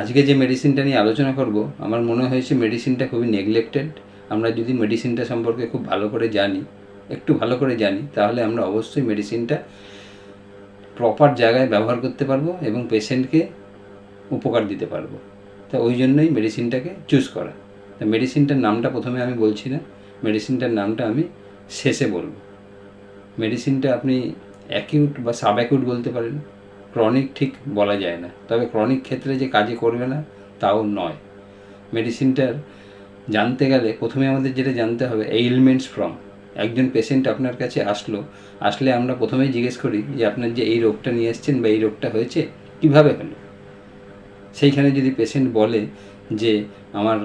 আজকে যে মেডিসিনটা নিয়ে আলোচনা করব, আমার মনে হয়েছে মেডিসিনটা খুবই নেগলেক্টেড আমরা যদি মেডিসিনটা সম্পর্কে খুব ভালো করে জানি, একটু ভালো করে জানি, তাহলে আমরা অবশ্যই মেডিসিনটা প্রপার জায়গায় ব্যবহার করতে পারব এবং পেশেন্টকে উপকার দিতে পারব। তা ওই জন্যই মেডিসিনটাকে চুজ করা। তা মেডিসিনটার নামটা প্রথমে আমি বলছি না মেডিসিনটার নামটা আমি শেষে বলব। মেডিসিনটা আপনি অ্যাকিউট বা সাব অ্যাকিউট বলতে পারেন ক্রনিক ঠিক বলা যায় না। তবে ক্রনিক ক্ষেত্রে যে কাজে করবে না, তাও নয়। মেডিসিনটার জানতে গেলে প্রথমে আমাদের যেটা জানতে হবে এইলমেন্টস ফ্রম একজন পেশেন্ট আপনার কাছে আসলো, আসলে আমরা প্রথমেই জিজ্ঞেস করি যে আপনার যে এই রোগটা নিয়ে এসছেন বা এই রোগটা হয়েছে, কীভাবে হলো? সেইখানে যদি পেশেন্ট বলে যে আমার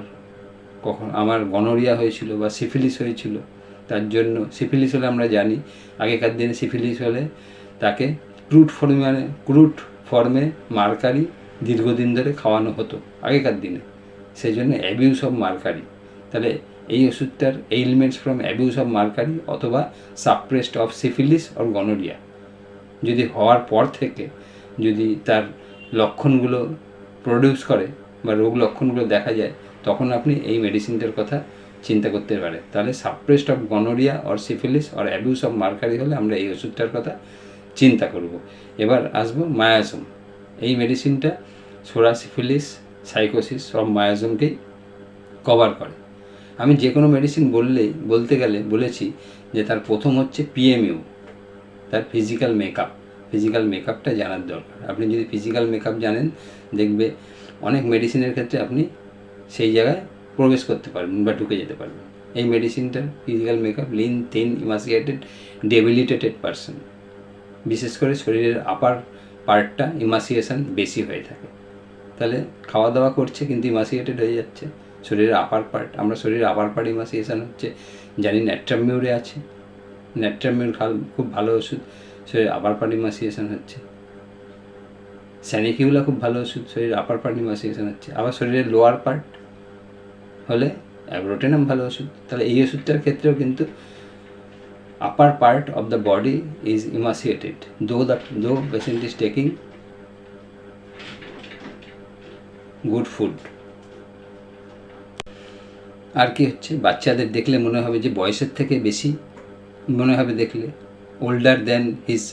কখন, আমার গনোরিয়া হয়েছিল বা সিফিলিস হয়েছিল, তার জন্য সিফিলিস হলে আমরা জানি, আগেকার দিনে সিফিলিস হলে তাকে ক্রুট ফর্মে ক্রুট ফর্মে মার্কারি দীর্ঘদিন ধরে খাওয়ানো হতো, আগেকার দিনে। সেই জন্য অ্যাবিউস অফ মার্কারি। তাহলে এই ওষুধটার ailments from abuse of mercury অথবা suppressed of syphilis or gonorrhoea যদি হওয়ার পর থেকে যদি তার লক্ষণগুলো প্রডিউস করে বা রোগ লক্ষণগুলো দেখা যায়, তখন আপনি এই মেডিসিনটার কথা চিন্তা করতে পারে তাহলে suppressed of gonorrhoea or syphilis or abuse of mercury হলে আমরা এই ওষুধটার কথা চিন্তা করব। এবার আসব মায়াজম। এই মেডিসিনটা সোরাসিফিলিস সাইকোসিস সব মায়াজমকেই কভার করে। আমি যে কোনো মেডিসিন বললেই বলতে গেলে বলেছি যে তার প্রথম হচ্ছে পিএমইউ তার ফিজিক্যাল মেকআপ ফিজিক্যাল মেকআপটা জানার দরকার। আপনি যদি ফিজিক্যাল মেকআপ জানেন, দেখবে অনেক মেডিসিনের ক্ষেত্রে আপনি সেই জায়গায় প্রবেশ করতে পারবেন বা ঢুকে যেতে পারবেন। এই মেডিসিনটার physical makeup lean thin emaciated debilitated person বিশেষ করে শরীরের আপার পার্টটা ইমাসিয়েশন বেশি হয়ে থাকে। তাহলে খাওয়া দাওয়া করছে কিন্তু ইমাসিয়েটেড হয়ে যাচ্ছে। শরীরের আপার পার্ট আমরা শরীরের আপার পার্ট ইমাসিয়েশন হচ্ছে, জানি ন্যাট্রামিউরে আছে। ন্যাট্রামিউর খুব ভালো ওষুধ, শরীরের আপার পার্ট ইমাসিয়েশন হচ্ছে। স্যানিকিউলা খুব ভালো ওষুধ, শরীরের আপার পার্ট ইমাসিয়েশন হচ্ছে। আবার শরীরের লোয়ার পার্ট হলে অ্যাব্রোটেনাম ভালো ওষুধ। তাহলে এই ওষুধটার ক্ষেত্রেও কিন্তু upper part of the body is emaciated, though the though patient is taking good food. আর কি হচ্ছে? বাচ্চাদের দেখলে মনে হবে যে বয়সের থেকে বেশি, মনে হবে দেখলে older than his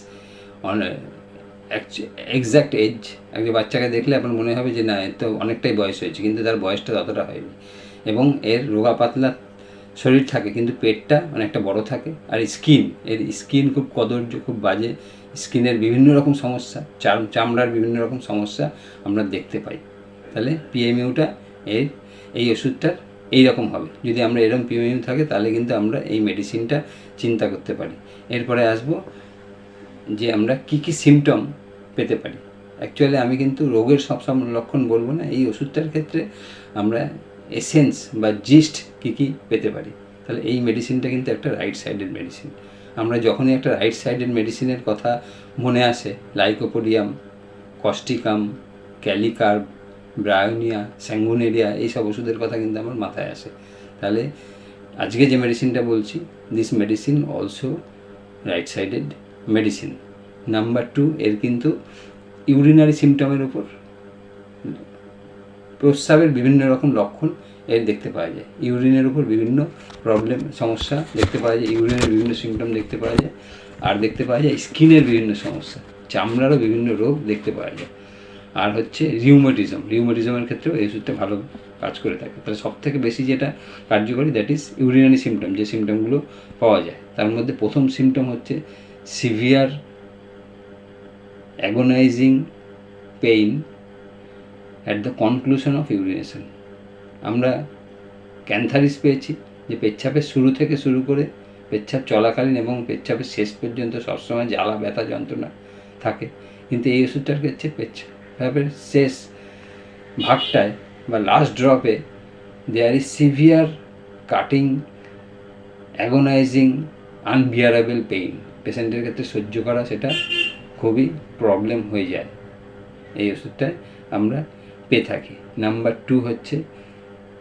exact age একটা বাচ্চাকে দেখলে আপনার মনে হবে যে না এর তো অনেকটাই বয়স হয়েছে, কিন্তু তার বয়সটা ততটা হয়নি। এবং এর রোগা পাতলা শরীর থাকে, কিন্তু পেটটা অনেকটা বড় থাকে। আর স্কিন, এর স্কিন খুব কদর্য, খুব বাজে। স্কিনের বিভিন্ন রকম সমস্যা, চাম, চামড়ার বিভিন্ন রকম সমস্যা আমরা দেখতে পাই। তাহলে পিএমইউটা এর, এই ওষুধটার এই রকম হবে। যদি আমরা এরকম পিএমইউ থাকে, তাহলে কিন্তু আমরা এই মেডিসিনটা চিন্তা করতে পারি। এরপরে আসব যে আমরা কি কি সিমটম পেতে পারি। অ্যাকচুয়ালি আমি কিন্তু রোগের সব সব লক্ষণ বলব না, এই ওষুধটার ক্ষেত্রে আমরা এসেন্স বা জিস্ট কী কী পেতে পারি? তাহলে এই মেডিসিনটা কিন্তু একটা রাইট সাইডেড মেডিসিন আমরা যখনই একটা রাইট সাইডেড মেডিসিনের কথা মনে আসে lycopodium causticum kali carb bryonia sanguinaria এইসব ওষুধের কথা কিন্তু আমার মাথায় আসে। তাহলে আজকে যে মেডিসিনটা বলছি this medicine also right sided medicine number two এর কিন্তু ইউরিনারি সিমটমের উপর প্রস্রাবের বিভিন্ন রকম লক্ষণ এর দেখতে পাওয়া যায়। ইউরিনের উপর বিভিন্ন প্রবলেম সমস্যা দেখতে পাওয়া যায়। ইউরিনের বিভিন্ন সিমটম দেখতে পাওয়া যায়। আর দেখতে পাওয়া যায় স্কিনের বিভিন্ন সমস্যা, চামড়ারও বিভিন্ন রোগ দেখতে পাওয়া যায়। আর হচ্ছে রিউমেটিজম রিউমেটিজমের ক্ষেত্রেও এই ওষুধটা ভালো কাজ করে থাকে। তাহলে সব থেকে বেশি যেটা কার্যকরী দ্যাট ইজ ইউরিনারি সিমটম যে সিমটমগুলো পাওয়া যায়। তার মধ্যে প্রথম সিমটম হচ্ছে severe agonizing pain at the conclusion of urination আমরা ক্যান্থারিস পেয়েছি যে পেচ্ছাপের শুরু থেকে শুরু করে পেচ্ছাপ চলাকালীন এবং পেচ্ছাপের শেষ পর্যন্ত সবসময় জ্বালা, ব্যথা, যন্ত্রণা থাকে। কিন্তু এই ওষুধটার ক্ষেত্রে পেচ্ছাপের শেষ ভাগটায় বা last ড্রপে there is severe cutting agonizing unbearable pain পেশেন্টের ক্ষেত্রে সহ্য করা সেটা খুবই প্রবলেম হয়ে যায়। এই ওষুধটায় আমরা পেয়ে থাকি। নাম্বার টু হচ্ছে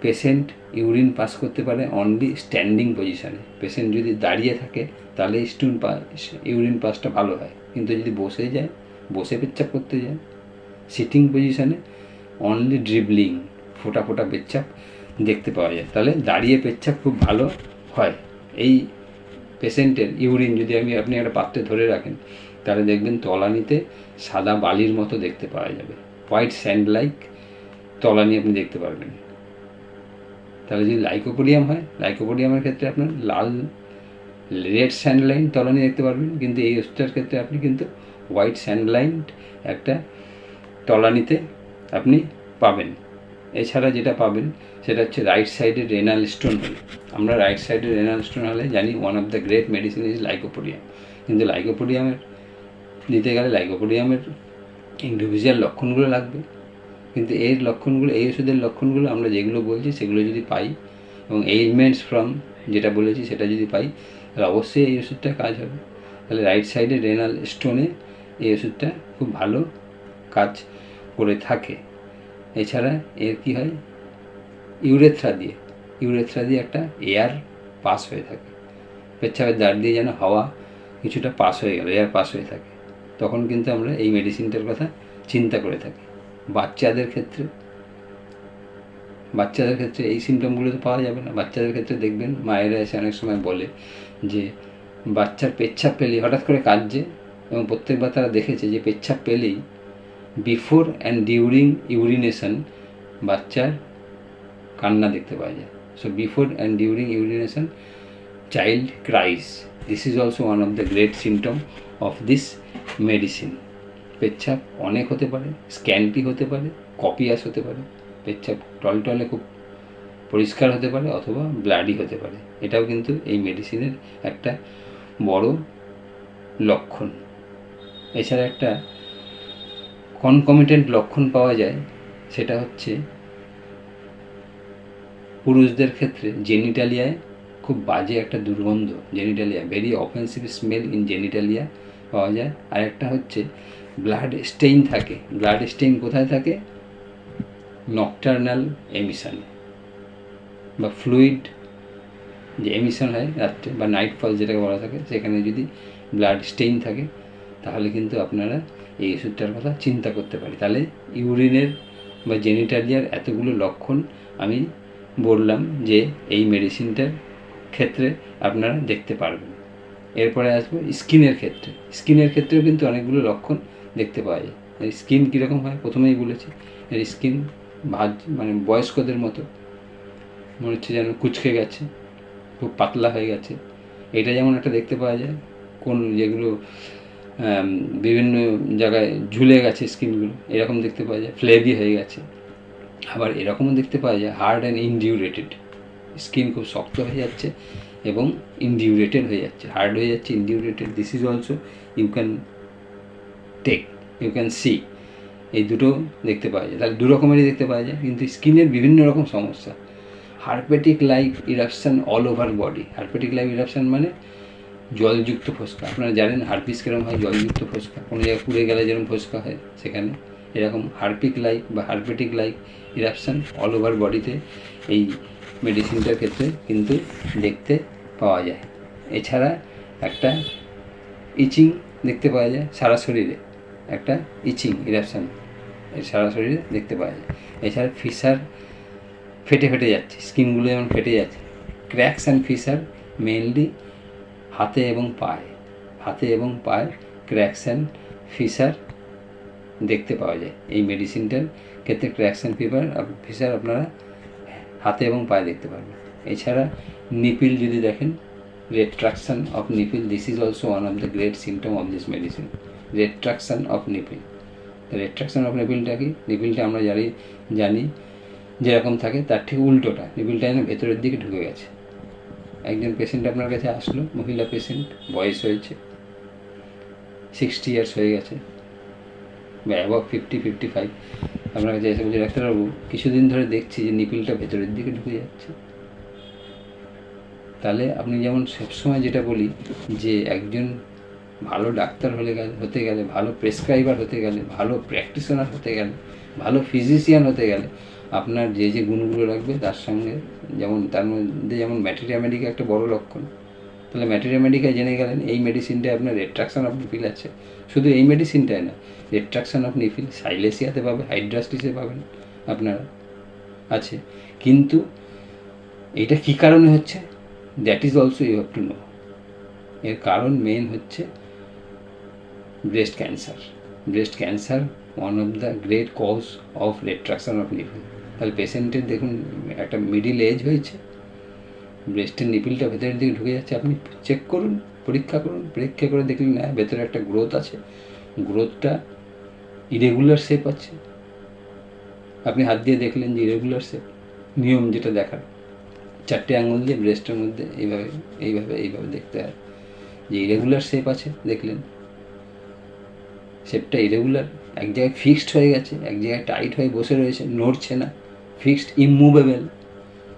পেশেন্ট ইউরিন পাস করতে পারে অনলি স্ট্যান্ডিং পজিশানে পেশেন্ট যদি দাঁড়িয়ে থাকে, তাহলে স্টুন পাস ইউরিন পাসটা ভালো হয়। কিন্তু যদি বসে যায়, বসে পেচ্ছাপ করতে যায় সিটিং পজিশানে অনলি ড্রিবলিং ফোটা ফোটা পেচ্ছাপ দেখতে পাওয়া যায়। তাহলে দাঁড়িয়ে পেচ্ছাপ খুব ভালো হয়। এই পেশেন্টের ইউরিন যদি আমি, আপনি একটা পাত্রে ধরে রাখেন, তাহলে দেখবেন তলানিতে সাদা বালির মতো দেখতে পাওয়া যাবে। হোয়াইট স্যান্ড লাইক তলানি আপনি দেখতে পারবেন। তাহলে যদি লাইকোপোডিয়াম হয়, লাইকোপোডিয়ামের ক্ষেত্রে আপনার লাল রেড স্যান্ডলাইন তলানি দেখতে পারবেন। কিন্তু এই ওষুধটার ক্ষেত্রে আপনি কিন্তু হোয়াইট স্যান্ডলাইন একটা তলানিতে আপনি পাবেন। এছাড়া যেটা পাবেন, সেটা হচ্ছে রাইট সাইডে রেনাল স্টোন হলে। আমরা রাইট সাইডে রেনাল স্টোন হলে জানি one of the great medicine is lycopodium. কিন্তু লাইকোপোডিয়ামের, নিতে গেলে লাইকোপোডিয়ামের ইন্ডিভিজুয়াল লক্ষণগুলো লাগবে। কিন্তু এর লক্ষণগুলো, এই ওষুধের লক্ষণগুলো আমরা যেগুলো বলছি সেগুলো যদি পাই এবং এইলমেন্টস ফ্রম যেটা বলেছি সেটা যদি পাই, তাহলে অবশ্যই এই ওষুধটা কাজ হবে। তাহলে রাইট সাইডে রেনাল স্টোনে এই ওষুধটা খুব ভালো কাজ করে থাকে। এছাড়া এর কি হয়? ইউরেথ্রা দিয়ে ইউরেথ্রা দিয়ে একটা এয়ার পাস হয়ে থাকে। পেচ্ছাপের দাঁড় দিয়ে যেন হাওয়া কিছুটা পাস হয়ে গেল এয়ার পাস হয়ে থাকে। তখন কিন্তু আমরা এই মেডিসিনটার কথা চিন্তা করে থাকি। বাচ্চাদের ক্ষেত্রে বাচ্চাদের ক্ষেত্রে এই সিমটমগুলো তো পাওয়া যাবে না। বাচ্চাদের ক্ষেত্রে দেখবেন মায়েরা এসে অনেক সময় বলে যে, বাচ্চার পেচ্ছাপ পেলেই, হঠাৎ করে কাঁদছে এবং প্রত্যেকবার তারা দেখেছে যে, পেচ্ছাপ পেলেই বিফোর অ্যান্ড ডিউরিং ইউরিনেশন বাচ্চার কান্না দেখতে পাওয়া যায়। So before and during urination child cries this is also one of the great symptom of this medicine পেচ্ছাপ অনেক হতে পারে স্ক্যান্টি হতে পারে কপিয়াস হতে পারে পেচ্ছাপ টলটলে খুব পরিষ্কার হতে পারে অথবা ব্লাডি হতে পারে। এটাও কিন্তু এই মেডিসিনের একটা বড় লক্ষণ। এছাড়া একটা কনকমিটেন্ট লক্ষণ পাওয়া যায়, সেটা হচ্ছে পুরুষদের ক্ষেত্রে জেনিটালিয়ায় খুব বাজে একটা দুর্গন্ধ। Genitalia very offensive smell in genitalia পাওয়া যায়। আর একটা হচ্ছে ব্লাড স্টেইন থাকে। ব্লাড স্টেইন কোথায় থাকে? নকটার্নাল এমিশনে। বা ফ্লুইড যে এমিশন হয় রাত্রে বা নাইট ফল যেটাকে বলা থাকে, সেখানে যদি ব্লাড স্টেইন থাকে, তাহলে কিন্তু আপনারা এই ওষুধটার কথা চিন্তা করতে পারি তাহলে ইউরিনের বা জেনিটালিয়ার এতগুলো লক্ষণ আমি বললাম যে এই মেডিসিনটার ক্ষেত্রে আপনারা দেখতে পারবেন। এরপরে আসব স্কিনের ক্ষেত্রে। স্কিনের ক্ষেত্রেও কিন্তু অনেকগুলো লক্ষণ দেখতে পাওয়া যায় স্কিন কীরকম হয়? প্রথমেই বলেছি, এর স্কিন ভাজ মানে বয়স্কদের মতো। মনে হচ্ছে যেন কুচকে গেছে, খুব পাতলা হয়ে গেছে। এটা যেমন একটা দেখতে পাওয়া যায়, কোন যেগুলো বিভিন্ন জায়গায় ঝুলে গেছে স্কিনগুলো এরকম দেখতে পাওয়া যায় ফ্লেভি হয়ে গেছে। আবার এরকমও দেখতে পাওয়া যায় হার্ড অ্যান্ড ইনডিউরেটেড স্কিন খুব শক্ত হয়ে যাচ্ছে এবং ইনডিউরেটেড হয়ে যাচ্ছে। হার্ড হয়ে যাচ্ছে indurated this is also you can take you can see এই দুটো দেখতে পাওয়া যায়। তাহলে দু রকমেরই দেখতে পাওয়া যায়, কিন্তু স্কিনের বিভিন্ন রকম সমস্যা। Herpetic like eruption all over body herpetic like eruption মানে জলযুক্ত ফোসকা। আপনারা জানেন হারপিস কেরম হয়? জলযুক্ত ফোসকা। কোনো জায়গায় পুড়ে গেলে যেরকম ফোসকা হয় সেখানে। এরকম হারপিক লাইক বা herpetic like eruption all over বডিতে এই মেডিসিনটার ক্ষেত্রে কিন্তু দেখতে পাওয়া যায়। এছাড়া একটা ইচিং দেখতে পাওয়া যায় সারা শরীরে। একটা ইচিং ইরাপশান সারা শরীরে দেখতে পাওয়া যায়। এছাড়া ফিসার ফেটে ফেটে যাচ্ছে, স্কিনগুলো যেমন ফেটে যাচ্ছে। ক্র্যাকস অ্যান্ড ফিসার মেনলি হাতে এবং পায়ে, হাতে এবং পায়ে ক্র্যাকস অ্যান্ড ফিসার দেখতে পাওয়া যায়। এই মেডিসিনটার ক্ষেত্রে ক্র্যাকস অ্যান্ড ফিভার ফিসার আপনারা হাতে এবং পায়ে দেখতে পারবেন। এছাড়া নিপিল যদি দেখেন retraction of nipple this is also one of the great symptom of this medicine retraction of nipple retraction of নিপিলটা কি? নিপিলটা আমরা জানি জানি যেরকম থাকে, তার ঠিক উল্টোটা। নিপিলটা যেন ভেতরের দিকে ঢুকে গেছে। একজন পেশেন্ট আপনার কাছে আসলো, মহিলা পেশেন্ট বয়স হয়েছে সিক্সটি ইয়ার্স হয়ে গেছে, বা ফিফটি ফিফটি ফাইভ আপনার কাছে এসে বলছে, ডাক্তারবাবু, কিছুদিন ধরে দেখছি যে নিপিলটা ভেতরের দিকে ঢুকে যাচ্ছে। তাহলে আপনি যেমন সবসময় যেটা বলি, যে একজন ভালো ডাক্তার হলে গেলে হতে গেলে, ভালো প্রেসক্রাইবার হতে গেলে, ভালো প্র্যাকটিশনার হতে গেলে, ভালো ফিজিশিয়ান হতে গেলে, আপনার যে যে গুণগুলো লাগবে তার সঙ্গে যেমন, তার মধ্যে যেমন ম্যাটেরিয়া মেডিকা একটা বড় লক্ষণ। তাহলে ম্যাটেরিয়া মেডিকা জেনে গেলেন, এই মেডিসিনটায় আপনার রেট্রাকশন অফ নিফিল আছে। শুধু এই মেডিসিনটাই না রেট্রাকশন অফ নিফিল সাইলেসিয়াতে পাবে হাইড্রাস্টিসে পাবেন আপনারা। আছে। কিন্তু এটা কী কারণে হচ্ছে? That is also you have to know এর কারণ মেন হচ্ছে breast cancer breast cancer one of the great cause of retraction of nipple তাহলে পেশেন্টের দেখুন, একটা মিডিল এজ হয়েছে। ব্রেস্টের নিপিলটা ভেতরের দিকে ঢুকে যাচ্ছে। আপনি চেক করুন, পরীক্ষা করুন, পরীক্ষা করে দেখলেন না ভেতরে একটা গ্রোথ আছে। গ্রোথটা ইরেগুলার শেপ আছে। আপনি হাত দিয়ে দেখলেন যে ইরেগুলার শেপ নিয়ম যেটা দেখার। চারটে আঙুল দিয়ে ব্রেস্টের মধ্যে এইভাবে এইভাবে এইভাবে দেখতে হয়। যে ইরেগুলার শেপ আছে, দেখলেন। শেপটা ইরেগুলার এক জায়গায় ফিক্সড হয়ে গেছে, এক জায়গায় টাইট হয়ে বসে রয়েছে, নড়ছে না ফিক্সড ইমুভেবল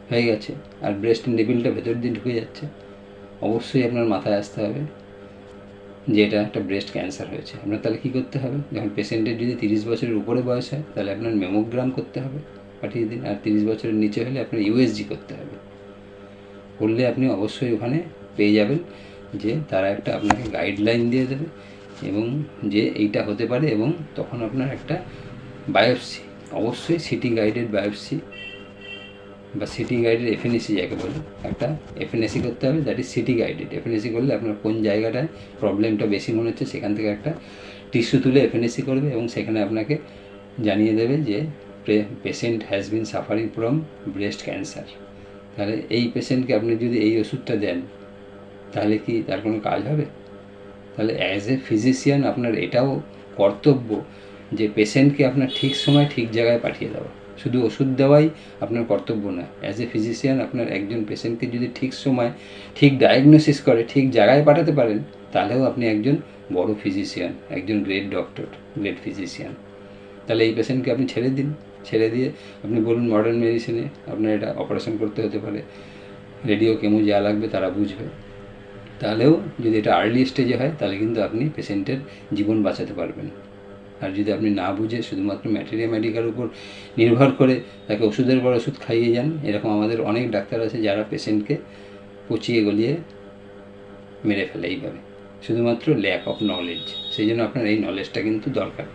হয়ে গেছে, আর ব্রেস্টের নিপিলটা ভেতর দিয়ে ঢুকে যাচ্ছে। অবশ্যই আপনার মাথায় আসতে হবে যে এটা একটা ব্রেস্ট ক্যান্সার হয়েছে। আপনার তাহলে কী করতে হবে? যখন পেশেন্টের যদি তিরিশ বছরের উপরে বয়স হয়, তাহলে আপনার মেমোগ্রাম করতে হবে, পাঠিয়ে দিন, আর তিরিশ বছরের নিচে হলে আপনার ইউএসজি করতে হবে। করলে আপনি অবশ্যই ওখানে পেয়ে যাবেন যে তারা একটা আপনাকে গাইডলাইন দিয়ে দেবে। এবং যে এইটা হতে পারে এবং তখন আপনার একটা বায়োপসি, অবশ্যই সিটি গাইডেড বায়োপসি বা সিটি গাইডেড এফএনএসি যাকে বলে, একটা এফএনএসি করতে হবে that is CT guided FNAC করলে আপনার কোন জায়গাটায় প্রবলেমটা বেশি মনে হচ্ছে, সেখান থেকে একটা টিস্যু তুলে এফএনএসি করবে এবং সেখানে আপনাকে জানিয়ে দেবে যে patient has been suffering from breast cancer তাহলে এই পেশেন্টকে আপনি যদি এই ওষুধটা দেন, তাহলে কি তার কোনো কাজ হবে? তাহলে অ্যাজ এ ফিজিশিয়ান আপনার এটাও কর্তব্য যে পেশেন্টকে আপনার ঠিক সময় ঠিক জায়গায় পাঠিয়ে দেওয়া। শুধু ওষুধ দেওয়াই আপনার কর্তব্য না। অ্যাজ এ ফিজিশিয়ান আপনার একজন পেশেন্টকে যদি ঠিক সময় ঠিক ডায়াগনোসিস করে, ঠিক জায়গায় পাঠাতে পারেন, তাহলেও আপনি একজন বড় ফিজিশিয়ান একজন গ্রেট ডক্টর গ্রেট ফিজিশিয়ান তাহলে এই পেশেন্টকে আপনি ছেড়ে দিন। ছেড়ে দিয়ে আপনি বলুন মডার্ন মেডিসিনে আপনার এটা অপারেশন করতে হতে পারে। রেডিও কেমো যা লাগবে তারা বুঝবে। তাহলেও যদি এটা আর্লি স্টেজে হয়, তাহলে কিন্তু আপনি পেশেন্টের জীবন বাঁচাতে পারবেন। আর যদি আপনি না বুঝে শুধুমাত্র ম্যাটেরিয়া মেডিকার উপর নির্ভর করে তাকে ওষুধের পর ওষুধ খাইয়ে যান, এরকম আমাদের অনেক ডাক্তার আছে যারা পেশেন্টকে পচিয়ে গলিয়ে মেরে ফেলে এইভাবে। শুধুমাত্র ল্যাক অফ নলেজ সেই জন্য আপনার এই নলেজটা কিন্তু দরকার।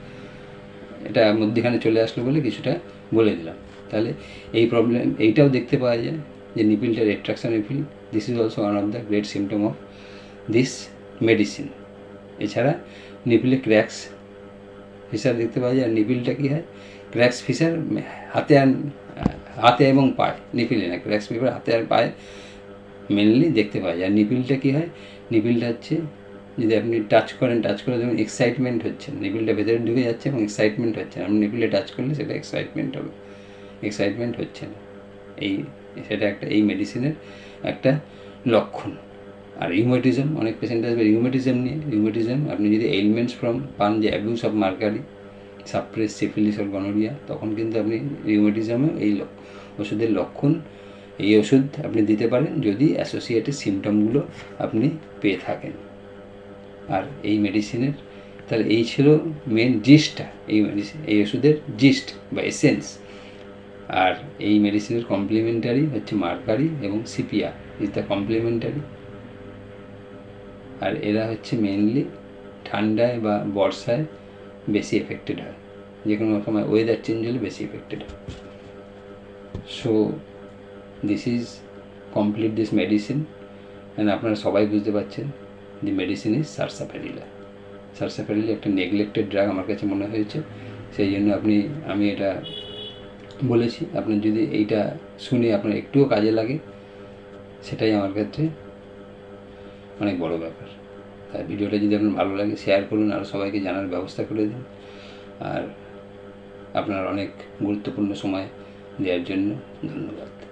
এটা মধ্যখানে চলে আসলো বলে কিছুটা বলে দিলাম। তাহলে এই প্রবলেম এইটাও দেখতে পাওয়া যায়। যে নিপিলটা retraction nipple this is also one of the great symptom of this medicine এছাড়া নিপিলে ক্র্যাক্স ফিসার দেখতে পাওয়া যায়, আর নিপিলটা কী হয়? ক্র্যাক্স ফিসার হাতে আর, হাতে এবং পায়ে, নিপিলে না ক্র্যাক্স ফিসার হাতে আর পায়ে মেনলি দেখতে পাওয়া যায়। আর নিপিলটা কী হয়? নিপিলটা হচ্ছে যদি আপনি টাচ করেন টাচ করে দেখবেন এক্সাইটমেন্ট হচ্ছে নিপিলটা ভেতরে ঢুকে যাচ্ছে এবং এক্সাইটমেন্ট হচ্ছে না। আপনি নিপিলে টাচ করলে সেটা এক্সাইটমেন্ট হবে। এক্সাইটমেন্ট হচ্ছে না। এই, সেটা একটা, এই মেডিসিনের একটা লক্ষণ। আর রিউমেটিজম অনেক পেশেন্ট আসবে রিউমেটিজম নিয়ে। রিউমেটিজম আপনি যদি এলিমেন্টস ফ্রম পান যে abuse of mercury suppress syphilis or gonorrhoea তখন কিন্তু আপনি রিউমেটিজমে এই ওষুধের লক্ষণ, এই ওষুধ আপনি দিতে পারেন যদি অ্যাসোসিয়েটেড সিমটমগুলো আপনি পেয়ে থাকেন। আর এই মেডিসিনের তাহলে এই ছিল মেন জিস্টটা এই মেডিসিন এই ওষুধের জিস্ট বা এসেন্স আর এই মেডিসিনের কমপ্লিমেন্টারি হচ্ছে মার্কারি এবং সিপিয়া ইজ দ্য কমপ্লিমেন্টারি আর এরা হচ্ছে মেনলি ঠান্ডায় বা বর্ষায় বেশি এফেক্টেড হয়। যে কোনো সময় ওয়েদার চেঞ্জ হলে বেশি এফেক্টেড হয়। So this is complete this medicine and আপনারা সবাই বুঝতে পারছেন যে মেডিসিন ইজ সারসাফেরিলা সারসাফেরিলা একটা নেগলেক্টেড ড্রাগ আমার কাছে মনে হয়েছে। সেই জন্য আপনি, আমি এটা বলেছি আপনার যদি এইটা শুনে আপনার একটুও কাজে লাগে, সেটাই আমার ক্ষেত্রে অনেক বড় ব্যাপার। তাই ভিডিওটা যদি আপনার ভালো লাগে শেয়ার করুন, আর সবাইকে জানার ব্যবস্থা করে দিন। আর আপনার অনেক গুরুত্বপূর্ণ সময় দেওয়ার জন্য ধন্যবাদ।